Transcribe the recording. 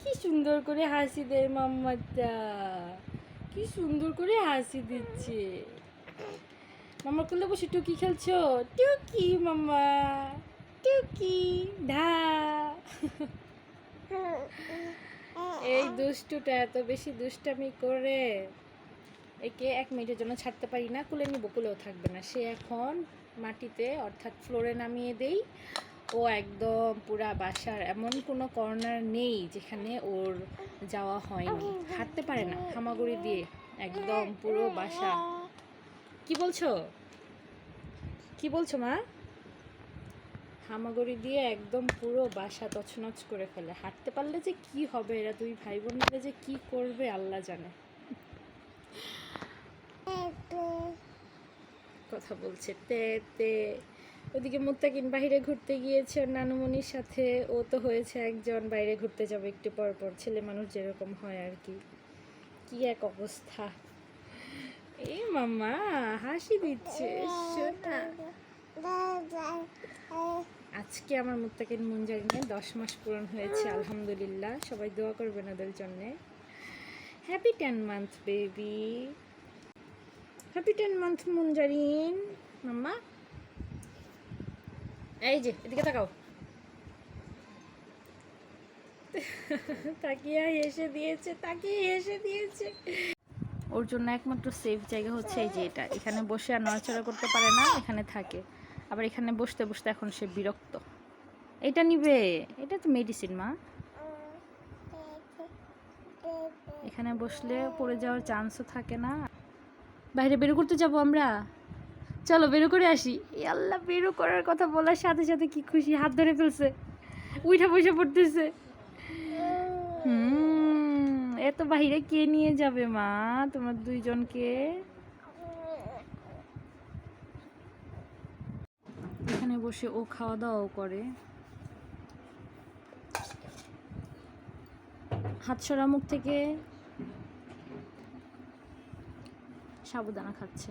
কি সুন্দর করে হাসি দেয় মাম্মাটা। কি সুন্দর করে হাসি দিচ্ছে। মাম্মার কোলে বসে টুকি খেলছো? টুকি, মাম্মা। টুকি, ধা। এই দুষ্টুটা এত বেশি দুষ্টামি করে। একে এক মিনিটের জন্য ছাড়তে পারি না, কুলে নিব, কুলেও থাকবে না। সে এখন মাটিতে, অর্থাৎ ফ্লোরে নামিয়ে দেই। ও একদম পুরা বাসার এমন কোনো কর্নার নেই যেখানে ওর যাওয়া হয়নি। হাঁটতে পারে না হামাগুড়ি দিয়ে একদম পুরো বাসা। কি বলছো? কি বলছো মা? হামাগুড়ি দিয়ে একদম পুরো বাসা তছনছ করে ফেলে। হাঁটতে পারলে যে কি হবে এরা দুই ভাই বোন মিলে যে কি করবে আল্লাহ জানে। কথা বলছে তে তে ওদিকে মুত্তাকিন বাইরে ঘুরতে গিয়েছে ওর নানুমণির সাথে। ও তো হয়েছে একজন, বাইরে ঘুরতে যাবে একটু পর পর। ছেলে মানুষ যেরকম হয় আর কি। কি এক অবস্থা। এ মাম্মা, হাসি দিচ্ছে আজকে আমার মুত্তাকিন মুঞ্জারিনে দশ মাস পূরণ হয়েছে, আলহামদুলিল্লাহ। সবাই দোয়া করবেন ওদের জন্যে। Happy ten month baby happy ten month Munjarin mamma? এই যে, এদিকে তাকাও। তাকিয়া হেসে দিয়েছে, তাকিয়ে হেসে দিয়েছে। ওর জন্য একমাত্র সেফ জায়গা হচ্ছে এই যে এটা। এখানে বসে আর নড়াচড়া করতে পারে না, এখানে থাকে। আবার এখানে বসতে বসতে এখন সে বিরক্ত। এটা নিবে, এটা তো মেডিসিন মা। এখানে বসলে পড়ে যাওয়ার চান্সও থাকে না। বাইরে বের করতে যাব আমরা। চলো বেরো করে আসি। আল্লাহ, বেরো করার কথা বলার সাথে সাথে কি খুশি, হাত ধরে ফেলছে। উইঠা পয়সা পড়তেছে। এত বাহিরে কে নিয়ে যাবে মা? তোমার দুইজনকে। এখানে বসে ও খাওয়া দাওয়াও করে। হাত সরা মুখ থেকে সাবুদানা খাচ্ছে।